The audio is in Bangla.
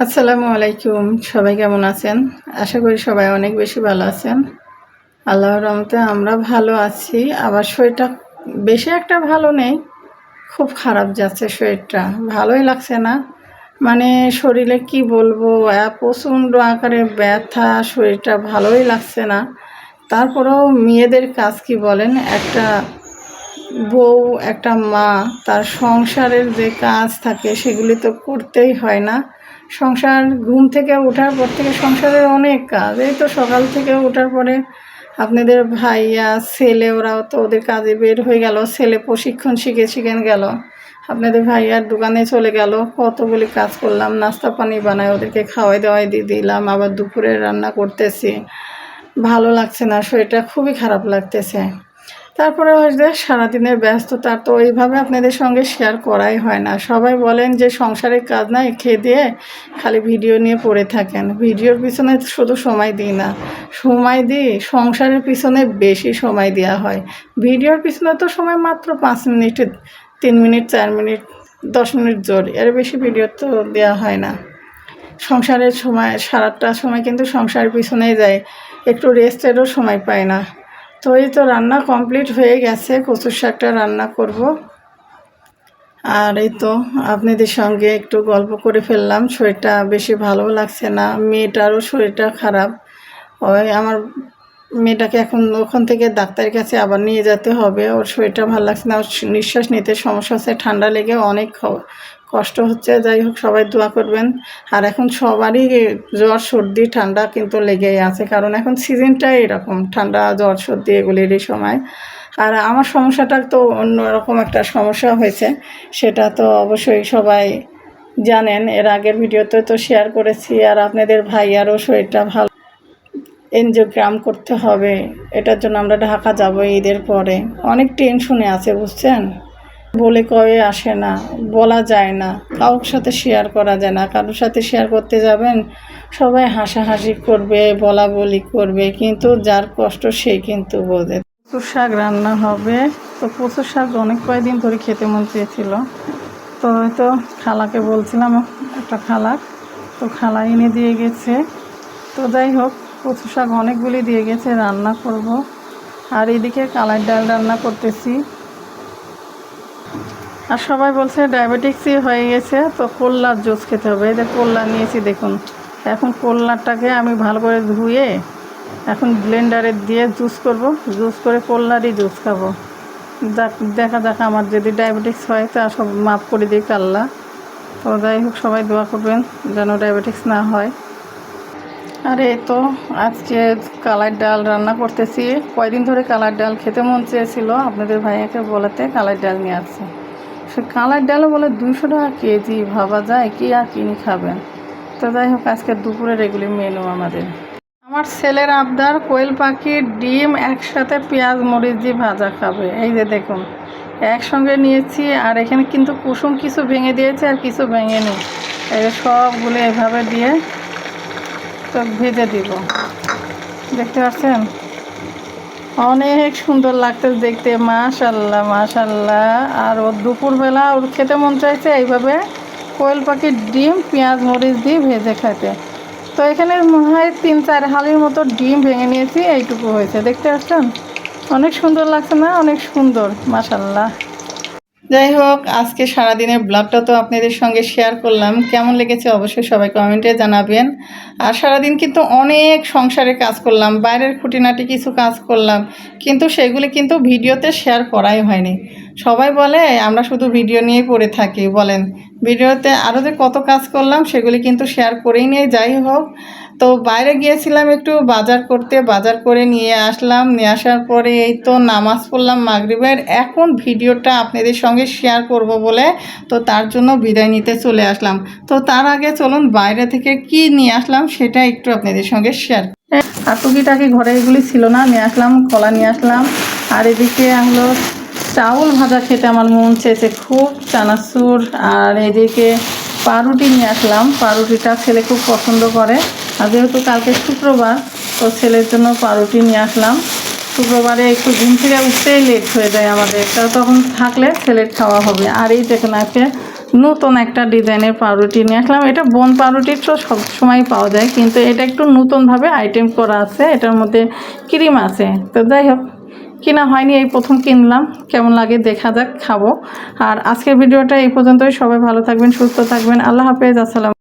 আসসালামু আলাইকুম। সবাই কেমন আছেন? আশা করি সবাই অনেক বেশি ভালো আছেন। আল্লাহর রহমতে আমরা ভালো আছি। আবার শরীরটা বেশি একটা ভালো নেই, খুব খারাপ যাচ্ছে শরীরটা। ভালোই লাগছে না। মানে শরীরে কি বলব প্রচণ্ড আকারে ব্যথা, শরীরটা ভালোই লাগছে না। তারপরেও মেয়েদের কাজ কি বলেন? একটা বউ, একটা মা, তার সংসারের যে কাজ থাকে সেগুলি তো করতেই হয় না। সংসার ঘুম থেকে ওঠার পর থেকে সংসারের অনেক কাজ। এই তো সকাল থেকে ওঠার পরে আপনাদের ভাইয়া, ছেলে, ওরাও তো ওদের কাজে বের হয়ে গেল। ছেলে প্রশিক্ষণ শিখে শিখেন গেল। আপনাদের ভাইয়ার দোকানে চলে গেল। কতগুলি কাজ করলাম, নাস্তা পানি বানায় ওদেরকে খাওয়াই দাওয়াই দিয়ে দিলাম, আবার দুপুরে রান্না করতেছি। ভালো লাগছে না, শরীরটা খুবই খারাপ লাগতেছে। তারপরে হচ্ছে সারাদিনের ব্যস্ততা, তো এইভাবে আপনাদের সঙ্গে শেয়ার করাই হয় না। সবাই বলেন যে সংসারের কাজ নাই, খেয়ে দিয়ে খালি ভিডিও নিয়ে পড়ে থাকেন। ভিডিওর পিছনে শুধু সময় দিই না। সময় দিই, সংসারের পিছনে বেশি সময় দেওয়া হয়। ভিডিওর পিছনে তো সময় মাত্র পাঁচ মিনিট, তিন মিনিট, চার মিনিট, দশ মিনিট জোর। এর বেশি ভিডিও তো দেওয়া হয় না। সংসারের সময়, সারাটা সময় কিন্তু সংসারের পিছনেই যায়। একটু রেস্টেরও সময় পায় না। তো এই তো রান্না কমপ্লিট হয়ে গেছে, কচুর শাকটা রান্না করব। আর এই তো আপনাদের সঙ্গে একটু গল্প করে ফেললাম, শরীরটা বেশি ভালো লাগছে না, মেয়েটারও শরীরটা খারাপ। ওই আমার মেয়েটাকে এখন ওখান থেকে ডাক্তারের কাছে আবার নিয়ে যেতে হবে, ওর শরীরটা ভালো লাগছে না, ওর নিঃশ্বাস নিতে সমস্যা হচ্ছে, ঠান্ডা লেগে অনেক কষ্ট হচ্ছে, যাই হোক সবাই দোয়া করবেন। আর এখন সবারই জ্বর, সর্দি, ঠান্ডা কিন্তু লেগেই আছে, কারণ এখন সিজনটাই এরকম, ঠান্ডা, জ্বর, সর্দি এগুলিরই সময়। আর আমার সমস্যাটা তো অন্যরকম একটা সমস্যা হয়েছে, সেটা তো অবশ্যই সবাই জানেন। এর আগের ভিডিওতে তো শেয়ার করেছি, আর আপনাদের ভাইয়ারও শরীরটা ভালো। এনজিওগ্রাম করতে হবে, এটার জন্য আমরা ঢাকা যাব ঈদের পরে। অনেক টেনশনে আছে, বুঝছেন? বলে কয়ে আসে না, বলা যায় না, কারোর সাথে শেয়ার করা যায় না, কারোর সাথে শেয়ার করতে যাবেন, সবাই হাসাহাসি করবে, বলা বলি করবে, কিন্তু যার কষ্ট সে কিন্তু বোঝে। কচুর শাক রান্না হবে, তো কচুর শাক অনেক কয়েকদিন ধরে খেতে মন চেয়েছিল। তো হয়তো খালাকে বলছিলাম, একটা খালাক তো খালা এনে দিয়ে গেছে। তো যাই হোক কচু শাক অনেকগুলি দিয়ে গেছে, রান্না করব। আর এদিকে কালার ডাল রান্না করতেছি। আর সবাই বলছে ডায়াবেটিক্সই হয়ে গেছে, তো কোল্লার জুস খেতে হবে। এদের কোল্লা নিয়েছি, দেখুন। এখন কোল্লারটাকে আমি ভালো করে ধুয়ে এখন ব্লেন্ডারে দিয়ে জুস করব। জুস করে কোল্লারই জুস খাব। দেখা যাক আমার যদি ডায়াবেটিক্স হয়, তা সব মাফ করে দিই কাল্লা তো যাই হোক, সবাই দোয়া করবেন যেন ডায়াবেটিক্স না হয়। আর, এই তো আজকে কালার ডাল রান্না করতেছি। কয়দিন ধরে কালার ডাল খেতে মন চেয়েছিল আপনাদের ভাইয়াকে বলাতে কালার ডাল নিয়ে আসছে। সে কালার ডালও বলে দুশো টাকা কেজি, ভাবা যায় কি আর কিনে খাবেন তো যাই হোক, আজকে দুপুরের এগুলি মেনু আমাদের। আমার ছেলের আবদার, কোয়েল পাখির ডিম, একসাথে পেঁয়াজ, মরিচ দিয়ে ভাজা খাবে। এই যে দেখুন, একসঙ্গে নিয়েছি, আর এখানে কিন্তু কুসুম কিছু ভেঙে দিয়েছে আর কিছু ভেঙে নি এই সবগুলো এভাবে দিয়ে তো ভেজে দিব। দেখতে পাচ্ছেন? অনেক সুন্দর লাগতে দেখতে মাশাল্লাহ মাশাল্লাহ আর ওর দুপুরবেলা ওর খেতে মন চাইছে এইভাবে কোয়েল পাখির ডিম, পেঁয়াজ, মরিচ দিয়ে ভেজে খেতে তো এখানে হয় তিন চার হালির মতো ডিম ভেঙে নিয়েছি, এইটুকু হয়েছে। দেখতে পাচ্ছেন? অনেক সুন্দর লাগছে না? অনেক সুন্দর মাশাল্লাহ যাই হোক, আজকে সারাদিনের ব্লগটা তো আপনাদের সঙ্গে শেয়ার করলাম। কেমন লেগেছে অবশ্যই সবাই কমেন্টে জানাবেন। আর সারাদিন কিন্তু অনেক সংসারে কাজ করলাম, বাইরের খুঁটিনাটি কিছু কাজ করলাম, কিন্তু সেগুলি কিন্তু ভিডিওতে শেয়ার করাই হয়নি। সবাই বলে, আমরা শুধু ভিডিও নিয়েই পড়ে থাকি। বলেন ভিডিওতে আরও যে কত কাজ করলাম, সেগুলি কিন্তু শেয়ার করেই নিয়ে যাই হোক। তো বাইরে গিয়েছিলাম একটু বাজার করতে, বাজার করে নিয়ে আসলাম। নিয়ে আসার পরে এই তো নামাজ পড়লাম মাগরিবের। এখন ভিডিওটা আপনাদের সঙ্গে শেয়ার করব বলে তো তার জন্য বিদায় নিতে চলে আসলাম। তো তার আগে চলুন বাইরে থেকে কি নিয়ে আসলাম সেটা একটু আপনাদের সঙ্গে শেয়ার আর টুকিটাকি ঘরে এগুলি ছিল না, নিয়ে আসলাম কলা নিয়ে আসলাম। আর এদিকে হলো চাউল ভাজা খেতে আমার মন চেয়েছে খুব চানাচুর। আর এদিকে পাউরুটি নিয়ে আসলাম। পাউরুটিটা ছেলে খুব পছন্দ করে। আর যেহেতু কালকে শুক্রবার, তো ছেলের জন্য পাউরুটি নিয়ে আসলাম। শুক্রবারে একটু ঘুম থেকে উঠতেই লেট হয়ে যায় আমাদের। তা তখন থাকলে ছেলের খাওয়া হবে। আর এই দেখুন, আজকে নতুন একটা ডিজাইনের পাউরুটি নিয়ে আসলাম। এটা বন পাউরুটি তো সবসময় পাওয়া যায়, কিন্তু এটা একটু নতুনভাবে আইটেম করা আছে। এটার মধ্যে ক্রিম আছে। তো যাই হোক কিনা হয়নি, এই প্রথম কিনলাম। কেমন লাগে দেখা যাক, খাব। আর আজকের ভিডিওটা এই পর্যন্তই। সবাই ভালো থাকবেন, সুস্থ থাকবেন। আল্লাহ হাফেজ, আসসালাম